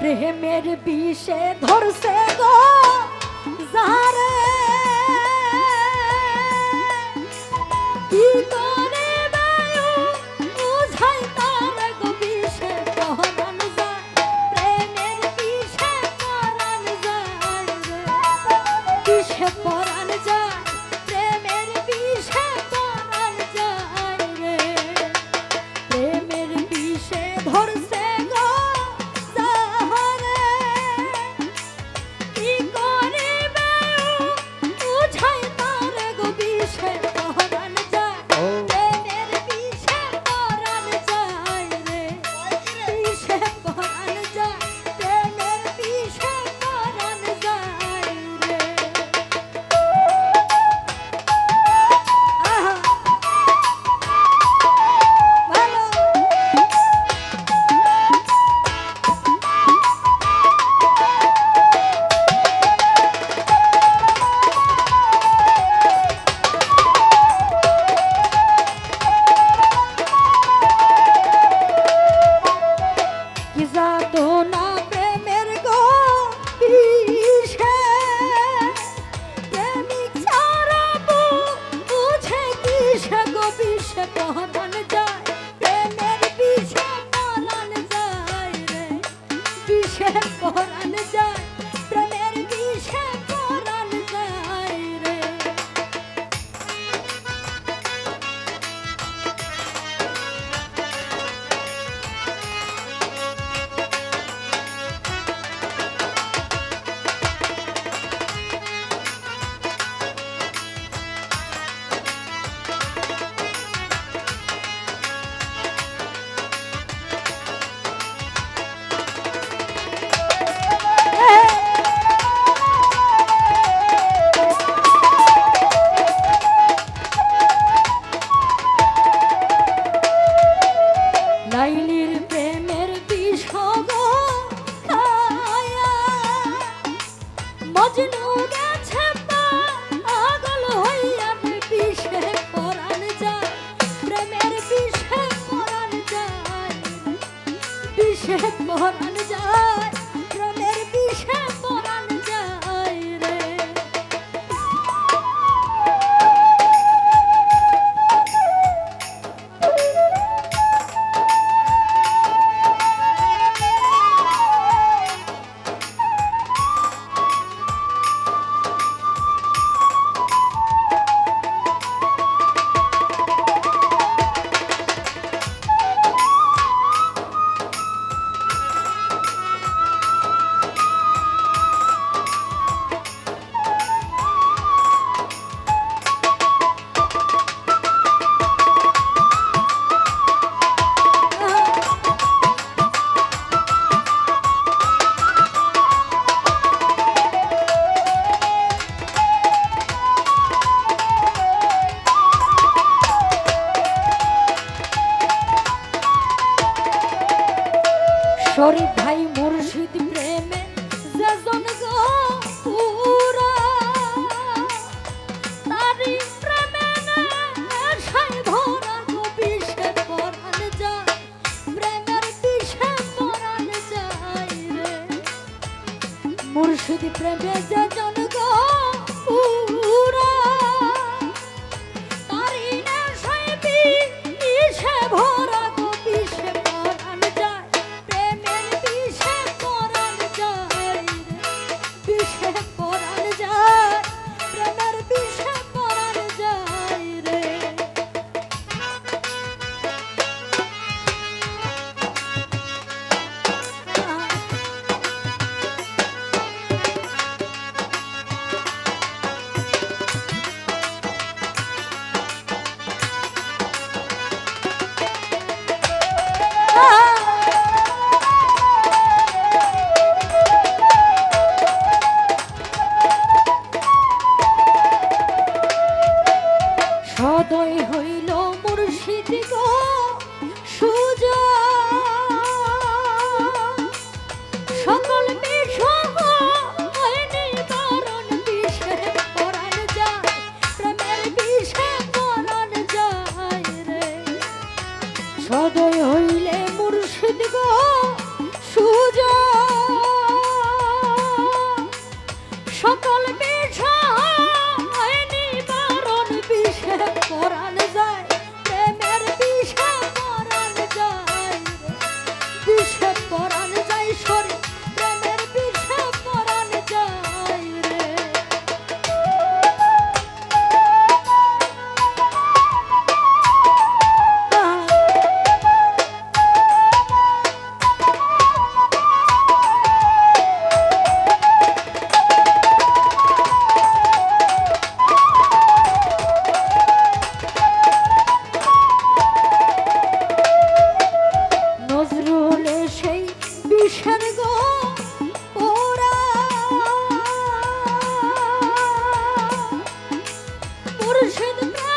প্রেমের বিষে ধরছে গো যারে। কি মহারানী যায়। শরীফ ভাই মুর্শিদ প্রেমে, যেজন গো পুরা তারি প্রেমে সাই ভরা গো বিষে পরান যায়। প্রেমের বিষে পরান যায় রে। মুর্শিদ প্রেমে যেজন গো পুরা শিখি গো Turn the past.